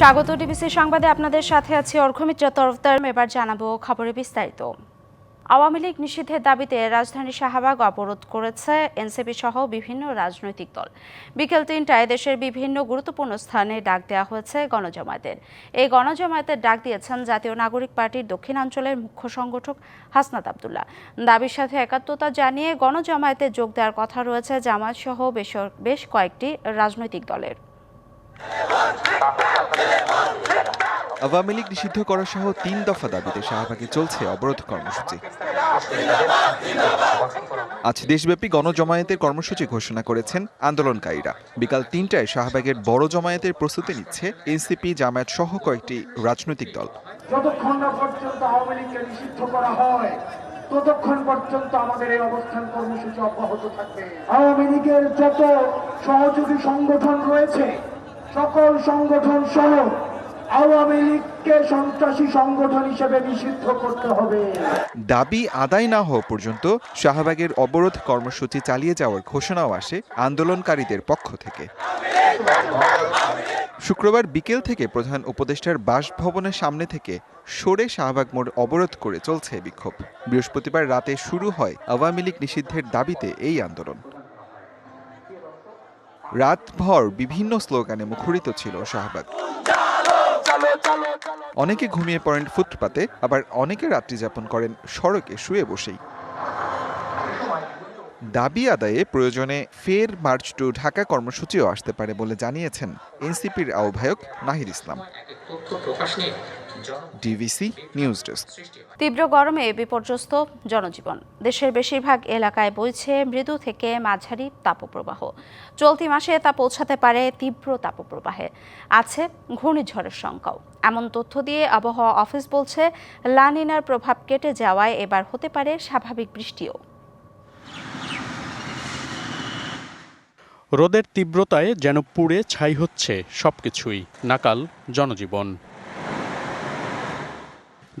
স্বাগত ডিবিসি সংবাদে আপনাদের সাথে আছি অর্ঘমিত্র তরফদার। এবার জানাব খবরে বিস্তারিত। আওয়ামী লীগ নিষিদ্ধের দাবিতে রাজধানী শাহবাগ অবরোধ করেছে এনসিপি সহ বিভিন্ন রাজনৈতিক দল। বিকেল তিনটায় দেশের বিভিন্ন গুরুত্বপূর্ণ স্থানে ডাক দেওয়া হয়েছে গণজমায়েতের। এই গণজমায়েতের ডাক দিয়েছেন জাতীয় নাগরিক পার্টির দক্ষিণাঞ্চলের মুখ্য সংগঠক হাসনাত আবদুল্লাহ। দাবির সাথে একাত্মতা জানিয়ে গণজমায়েতে যোগ দেওয়ার কথা রয়েছে জামায়াত সহ বেশ- কয়েকটি রাজনৈতিক দলের। আওয়ামী লীগ নিষিদ্ধ করা সহ তিন দফা দাবিতে শাহবাগে চলছে অবরোধ কর্মসূচি। আজ দেশব্যাপী গণজমায়েতের কর্মসূচি ঘোষণা করেছেন আন্দোলনকারীরা। বিকাল তিনটায় শাহবাগের বড় জমায়েতের প্রস্তুতি নিচ্ছে এনসিপি জামায়াত সহ কয়েকটি রাজনৈতিক দল। যতক্ষণ পর্যন্ত আওয়ামী লীগকে নিষিদ্ধ করা হয়, ততক্ষণ পর্যন্ত আমাদের এই অবস্থান কর্মসূচি অব্যাহত থাকবে। আওয়ামী লীগের যত সহযোগী সংগঠন রয়েছে সকল সংগঠন সহ আওয়ামী লীগকে সন্ত্রাসী সংগঠন হিসেবে নিষিদ্ধ করতে হবে। দাবি আদায় না হওয়া পর্যন্ত শাহবাগের অবরোধ কর্মসূচি চালিয়ে যাওয়ার ঘোষণাও আসে আন্দোলনকারীদের পক্ষ থেকে। শুক্রবার বিকেল থেকে প্রধান উপদেষ্টার বাসভবনের সামনে থেকে সরে শাহবাগ মোড় অবরোধ করে চলছে বিক্ষোভ। বৃহস্পতিবার রাতে শুরু হয় আওয়ামী লীগ নিষিদ্ধের দাবিতে এই আন্দোলন। রাতভর বিভিন্ন স্লোগানে মুখরিত ছিল শাহবাগ। অনেকে ঘুমিয়ে পড়েন ফুটপাতে, আবার অনেকে রাত্রি যাপন করেন সড়কে শুয়ে বসেই। দাবি আদায়ে প্রয়োজনে ফের মার্চ টু ঢাকা কর্মসূচিও আসতে পারে বলে জানিয়েছেন এনসিপির আহ্বায়ক Nahir Islam. DBC news desk তীব্র গরমে বিপর্যস্ত জনজীবন। দেশের বেশিরভাগ এলাকায় বইছে মৃদু থেকে মাঝারি তাপপ্রবাহ। চলতি মাসে তা পৌঁছাতে পারে তীব্র তাপপ্রবাহে। আছে ঘূর্ণিঝড়ের শঙ্কাও এমন তথ্য দিয়ে আবহাওয়া অফিস বলছে লানিনার প্রভাব কেটে যাওয়ায় এবার হতে পারে স্বাভাবিক বৃষ্টিও। রোদের তীব্রতায় যেন পুড়ে ছাই হচ্ছে সবকিছুই। নাকাল জনজীবন।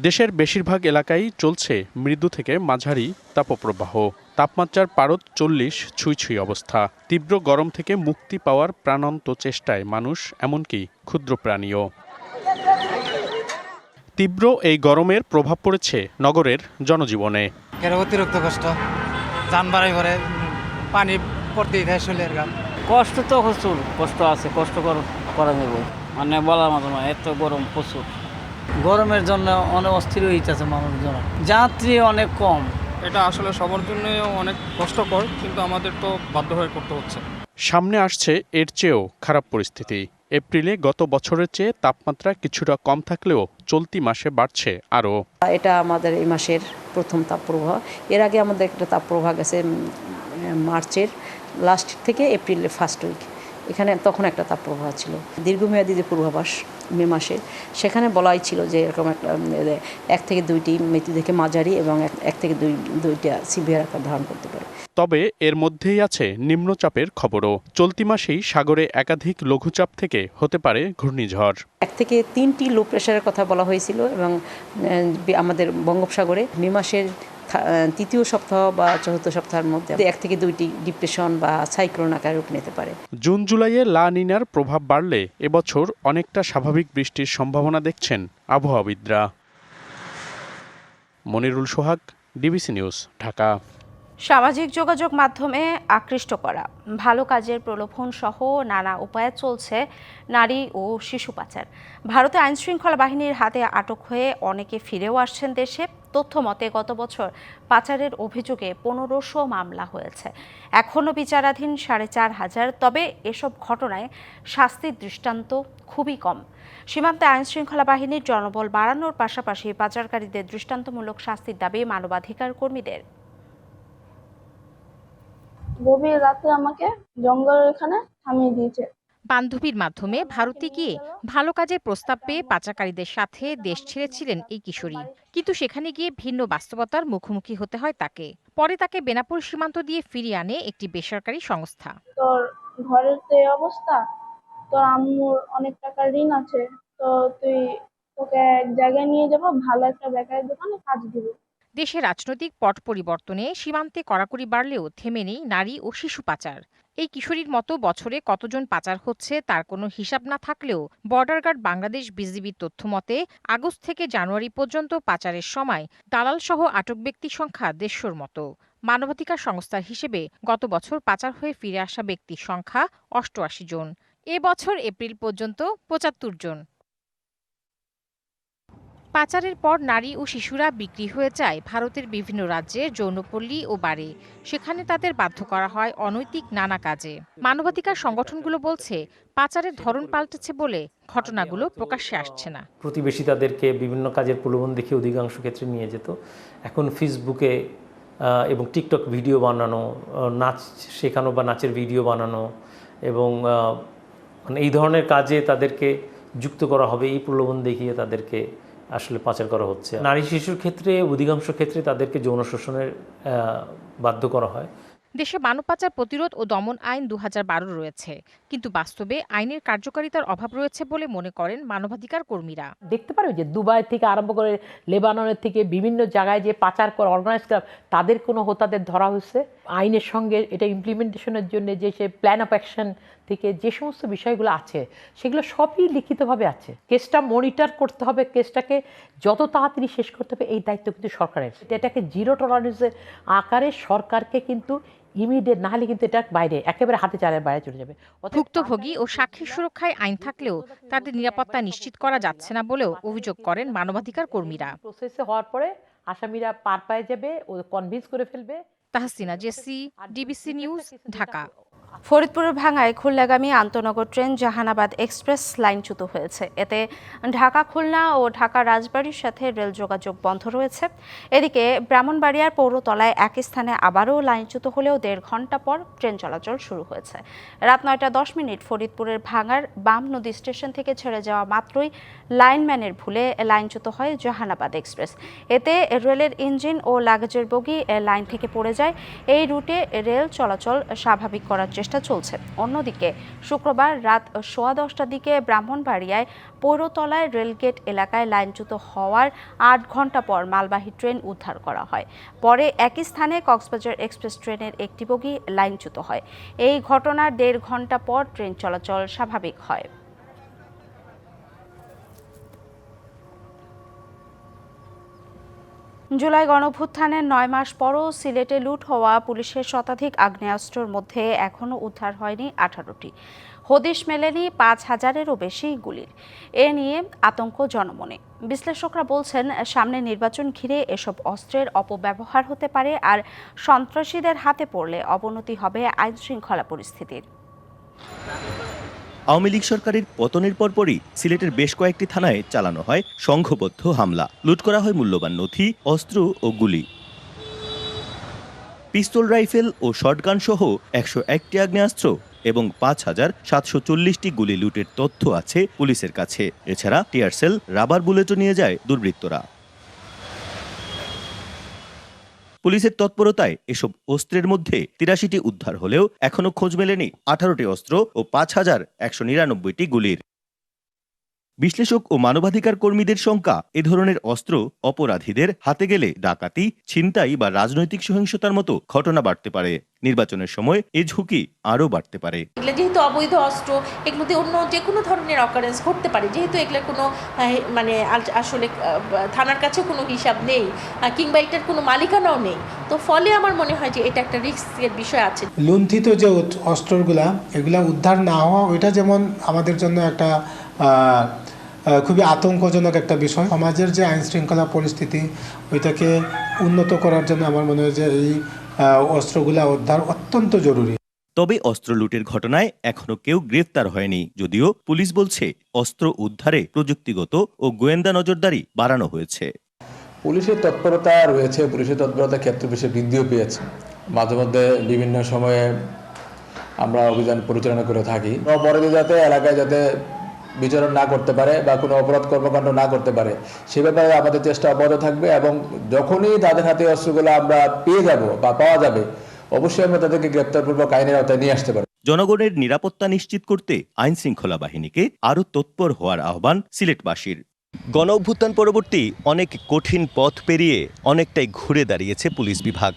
দেশের বেশিরভাগ এলাকায় চলছে মৃদু থেকে মাঝারি তাপপ্রবাহ। তাপমাত্রার পারদ চল্লিশ ছুঁই ছুঁই অবস্থা। তীব্র গরম থেকে মুক্তি পাওয়ার প্রাণান্ত চেষ্টায় মানুষ এমনকি ক্ষুদ্র প্রাণীও। তীব্র এই গরমের প্রভাব পড়েছে নগরের জনজীবনে। অতিরিক্ত কষ্ট যান বাড়াই ভরে পানি পড়তেই থাকে শরীরের গান কষ্ট তো প্রচুর কষ্ট আছে কষ্ট করা নেব মানে বলার মতো না এত গরম প্রচুর। গরমের জন্য অনেক অস্থির হইতেছে মানুষজন। যাত্রী অনেক কম। এটা আসলে সবার জন্য অনেক কষ্টকর কিন্তু আমাদের তো বাধ্য হয়ে করতে হচ্ছে। সামনে আসছে এর চেয়েও খারাপ পরিস্থিতি। এপ্রিলে গত বছরের চেয়ে তাপমাত্রা কিছুটা কম থাকলেও চলতি মাসে বাড়ছে আরও। এটা আমাদের এই মাসের প্রথম তাপপ্রবাহ। এর আগে আমাদের একটা তাপপ্রবাহ গেছে মার্চের লাস্ট থেকে এপ্রিলের ফার্স্ট উইক। এখানে তখন একটা তাপপ্রবাহ ছিল। দীর্ঘমেয়াদী যে পূর্বাভাস মে মাসে সেখানে বলাই ছিল যে এরকম একটা এক থেকে দুইটি মৃত্যু থেকে মাঝারি এবং এক- থেকে দুই দুইটা সিভিয়ার আকার ধারণ করতে পারে। তবে এর মধ্যেই আছে নিম্নচাপের খবরও। চলতি মাসেই সাগরে একাধিক লঘুচাপ থেকে হতে পারে ঘূর্ণিঝড়। এক থেকে তিনটি লো প্রেশারের কথা বলা হয়েছিল এবং আমাদের বঙ্গোপসাগরে মে মাসের তৃতীয় সপ্তাহ বা চতুর্থ সপ্তাহের মধ্যে এক থেকে দুইটি ডিপ্রেশন বা সাইক্লোন আকার রূপ নিতে পারে। জুন জুলাইয়ে লা নিনার প্রভাব বাড়লে এবছর অনেকটা স্বাভাবিক বৃষ্টির সম্ভাবনা দেখছেন আবহাওয়াবিদরা। Monirul Sohag DBC news Dhaka. সামাজিক যোগাযোগ মাধ্যমে আকৃষ্ট করা ভালো কাজের প্রলোভন সহ নানা উপায়ে চলছে নারী ও শিশু পাচার। ভারতে আইনশৃঙ্খলা বাহিনীর হাতে আটক হয়ে অনেকে ফিরেও আসছেন দেশে। তথ্য মতে গত বছর পাচারের অভিযোগে পনেরোশো মামলা হয়েছে। এখনও বিচারাধীন সাড়ে চার হাজার, তবে এসব ঘটনায় শাস্তির দৃষ্টান্ত খুবই কম। সীমান্তে আইনশৃঙ্খলা বাহিনীর জনবল বাড়ানোর পাশাপাশি পাচারকারীদের দৃষ্টান্তমূলক শাস্তির দাবি মানবাধিকার কর্মীদের। গভীর রাতে আমাকে জঙ্গলের এখানে থামিয়ে দিয়েছে। বান্ধবীর মাধ্যমে ভারতে গিয়ে ভালো কাজের প্রস্তাব পেয়ে পাচারকারীদের সাথে দেশ ছেড়েছিলেন এই কিশোরী। কিন্তু সেখানে গিয়ে ভিন্ন বাস্তবতার মুখোমুখি হতে হয় তাকে। পরে তাকে বেনাপুর সীমান্ত দিয়ে ফিরিয়ে আনে একটি বেসরকারি সংস্থা। তোর ঘরের তো অবস্থা? তোর আম্মুর অনেক টাকার ঋণ আছে। তো তুই তোকে এক জায়গায় নিয়ে যাব, ভালো একটা বেকারের দোকানে কাজ দিব। দেশে রাজনৈতিক পট পরিবর্তনে সীমান্তে কড়াকড়ি বাড়লেও থেমে নেই নারী ও শিশু পাচার। এই কিশোরীর মতো বছরে কতজন পাচার হচ্ছে তার কোনো হিসাব না থাকলেও বর্ডার গার্ড বাংলাদেশ বিজিবির তথ্য মতে, আগস্ট থেকে জানুয়ারি পর্যন্ত পাচারের সময় দালাল সহ আটক ব্যক্তির সংখ্যা দেড়শোর মতো। মানবাধিকার সংস্থার হিসেবে গত বছর পাচার হয়ে ফিরে আসা ব্যক্তির সংখ্যা অষ্টআশি জন। এ বছর এপ্রিল পর্যন্ত পঁচাত্তর জন। পাচারের পর নারী ও শিশুরা বিক্রি হয়ে যায় ভারতের বিভিন্ন রাজ্যে যৌনপল্লী ও বারে। সেখানে তাদের বাধ্য করা হয় অনৈতিক নানা কাজে। মানবাধিকার সংগঠনগুলো বলছে, পাচারের ধরন পাল্টেছে বলে ঘটনাগুলো প্রকাশ্যে আসছে না। প্রতিবেশী তাদেরকে বিভিন্ন কাজের প্রলোভন দেখে অধিকাংশ ক্ষেত্রে নিয়ে যেত। এখন ফেসবুকে এবং টিকটক ভিডিও বানানো নাচ শেখানো বা নাচের ভিডিও বানানো এবং মানে এই ধরনের কাজে তাদেরকে যুক্ত করা হবে, এই প্রলোভন দেখিয়ে তাদেরকে আসলে পাচার করা হচ্ছে। নারী শিশুর ক্ষেত্রে অধিকাংশ ক্ষেত্রে তাদেরকে যৌন শোষণের বাধ্য করা হয়। দেশে মানব পাচার প্রতিরোধ ও দমন আইন দু হাজার বারো রয়েছে। কিন্তু বাস্তবে আইনের কার্যকারিতার অভাব রয়েছে বলে মনে করেন মানবাধিকার কর্মীরা। দেখতে পারো যে দুবাই থেকে আরম্ভ করে লেবাননের থেকে বিভিন্ন জায়গায় যে পাচার করে অর্গানাইজ করা তাদের কোনো হোতাদের ধরা হয়েছে? আইনের সঙ্গে এটা ইমপ্লিমেন্টেশনের জন্য যে সে প্ল্যান অফ অ্যাকশন থেকে যে সমস্ত বিষয়গুলো আছে সেগুলো সবই লিখিতভাবে আছে। কেসটা মনিটর করতে হবে কেসটাকে যত তাড়াতাড়ি শেষ করতে হবে এই দায়িত্ব কিন্তু সরকারের। এটাকে জিরো টলারেন্সের আকারে সরকারকে কিন্তু ইমিডিয়েট না হলে কিন্তু এটা বাইরে একেবারে হাতে চালের বাইরে চলে যাবে। ভুক্তভোগী ও সাক্ষীর সুরক্ষায় আইন থাকলেও তাদের নিরাপত্তা নিশ্চিত করা যাচ্ছে না বলেও অভিযোগ করেন মানবাধিকার কর্মীরা। প্রসেসে হওয়ার পরে আসামিরা পার পায়ে যাবে ও কনভিন্স করে ফেলবে। Tahsina JC DBC news Dhaka. ফরিদপুরের ভাঙায় খুলনাগামী আন্তনগর ট্রেন জাহানাবাদ এক্সপ্রেস লাইনচ্যুত হয়েছে। এতে ঢাকা, খুলনা ও ঢাকা রাজবাড়ির সাথে রেল যোগাযোগ বন্ধ রয়েছে। এদিকে ব্রাহ্মণবাড়িয়ার পৌরতলায় এক স্থানে আবারও লাইনচ্যুত হলেও দেড় ঘণ্টা পর ট্রেন চলাচল শুরু হয়েছে। রাত নয়টা দশ মিনিট ফরিদপুরের ভাঙার বাম নদী স্টেশন থেকে ছেড়ে যাওয়া মাত্রই লাইনম্যানের ভুলে লাইনচ্যুত হয় জাহানাবাদ এক্সপ্রেস। এতে রেলের ইঞ্জিন ও লাগেজের বগি লাইন থেকে পড়ে যায়। এই রুটে রেল চলাচল স্বাভাবিক করার চেষ্টা চলছে। অন্যদিকে, শুক্রবার রাত সোয়া দশটার দিকে ব্রাহ্মণবাড়িয়ায় পৌরতলায় রেলগেট এলাকায় লাইনচ্যুত হওয়ার আট ঘণ্টা পর মালবাহী ট্রেন উদ্ধার করা হয়। পরে একই স্থানে কক্সবাজার এক্সপ্রেস ট্রেনের একটি বগি লাইনচ্যুত হয়। এই ঘটনার দেড় ঘণ্টা পর ট্রেন চলাচল স্বাভাবিক হয়। জুলাই গণভ্যুত্থানের নয় মাস পরও সিলেটে লুট হওয়া পুলিশের শতাধিক আগ্নেয়াস্ত্রের মধ্যে এখনও উদ্ধার হয়নি আঠারোটি। হদিশ মেলেনি পাঁচ হাজারেরও বেশি গুলির। এ নিয়ে আতঙ্ক জনমনে। বিশ্লেষকরা বলছেন, সামনে নির্বাচন ঘিরে এসব অস্ত্রের অপব্যবহার হতে পারে আর সন্ত্রাসীদের হাতে পড়লে অবনতি হবে আইনশৃঙ্খলা পরিস্থিতির। আওয়ামী লীগ সরকারের পতনের পরপরই সিলেটের বেশ কয়েকটি থানায় চালানো হয় সংঘবদ্ধ হামলা। লুট করা হয় মূল্যবান নথি, অস্ত্র ও গুলি। পিস্তল রাইফেল ও শটগান সহ একশো একটি আগ্নেয়াস্ত্র এবং পাঁচ হাজার সাতশো চল্লিশটি গুলি লুটের তথ্য আছে পুলিশের কাছে। এছাড়া টিয়ারসেল রাবার বুলেটও নিয়ে যায় দুর্বৃত্তরা। পুলিশের তৎপরতায় এসব অস্ত্রের মধ্যে তিরাশিটি উদ্ধার হলেও এখনও খোঁজ মেলেনি আঠারোটি অস্ত্র ও পাঁচ হাজার একশো নিরানব্বইটি গুলির। বিশ্লেষক ও মানবাধিকার কর্মীদের শঙ্কা এ ধরনের অস্ত্র অপরাধীদের হাতে গেলে ডাকাতি ছিনতাই বা রাজনৈতিক সহিংসতার মতো ঘটনা বাড়তে পারে। নির্বাচনের সময় এ ঝুঁকি আরও বাড়তে পারে। এগুলো যেহেতু অবৈধ অস্ত্র এগুলোতে অন্য যে কোনো ধরনের অকারেন্স ঘটতে পারে। যেহেতু এগুলোর কোনো মানে আসলে থানার কাছে কোনো হিসাব নেই কিংবা এটার কোনো মালিকানাও নেই। তো ফলে আমার মনে হয় যে এটা একটা রিস্কের বিষয় আছে। লুণ্ঠিত যে অস্ত্রগুলা এগুলা উদ্ধার না হওয়া ওইটা যেমন আমাদের জন্য একটা খুবই আতঙ্কজনক একটা বিষয়। সমাজের যে আইন শৃঙ্খলা পরিস্থিতি ওইটাকে উন্নত করার জন্য আমার মনে হয় যে এই অস্ত্রগুলা উদ্ধার অত্যন্ত জরুরি। তবে অস্ত্র লুটের ঘটনায় এখনও কেউ গ্রেফতার হয়নি যদিও পুলিশ বলছে অস্ত্র উদ্ধারে প্রযুক্তিগত ও গোয়েন্দা নজরদারি বাড়ানো হয়েছে। পুলিশের তৎপরতা রয়েছে পুলিশের তৎপরতা ক্ষেত্র বিশেষ বৃদ্ধিও পেয়েছে। মাঝে মধ্যে বিভিন্ন সময়ে আমরা অভিযান পরিচালনা করে থাকি। অপরাধী যাতে এলাকায় যাতে বিচরণ না করতে পারে বা কোনো অপরাধ কর্মকাণ্ড না করতে পারে, সে ব্যাপারে আমাদের চেষ্টা অব্যাহত থাকবে এবং যখনই তাদের হাতে অস্ত্রগুলো আমরা পেয়ে যাব বা পাওয়া যাবে, অবশ্যই আমরা তাদেরকে গ্রেপ্তারপূর্বক আইনের আওতায় নিয়ে আসতে পারব। জনগণের নিরাপত্তা নিশ্চিত করতে আইন শৃঙ্খলা বাহিনীকে আরও তৎপর হওয়ার আহ্বান সিলেটবাসীর। গণ অভ্যুত্থান পরবর্তী অনেক কঠিন পথ পেরিয়ে অনেকটাই ঘুরে দাঁড়িয়েছে পুলিশ বিভাগ।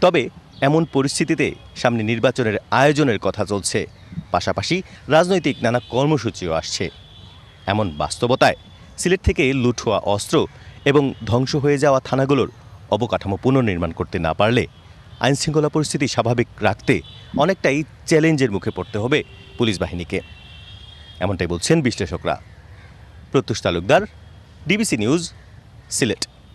তবে এমন পরিস্থিতিতে সামনে নির্বাচনের আয়োজনের কথা চলছে। পাশাপাশি রাজনৈতিক নানা কর্মসূচিও আসছে। এমন বাস্তবতায় সিলেট থেকে লুট হওয়া অস্ত্র এবং ধ্বংস হয়ে যাওয়া থানাগুলোর অবকাঠামো পুনর্নির্মাণ করতে না পারলে আইনশৃঙ্খলা পরিস্থিতি স্বাভাবিক রাখতে অনেকটাই চ্যালেঞ্জের মুখে পড়তে হবে পুলিশ বাহিনীকে। এমনটাই বলছেন বিশ্লেষকরা। Pratyush Talukdar, DBC news, Sylhet.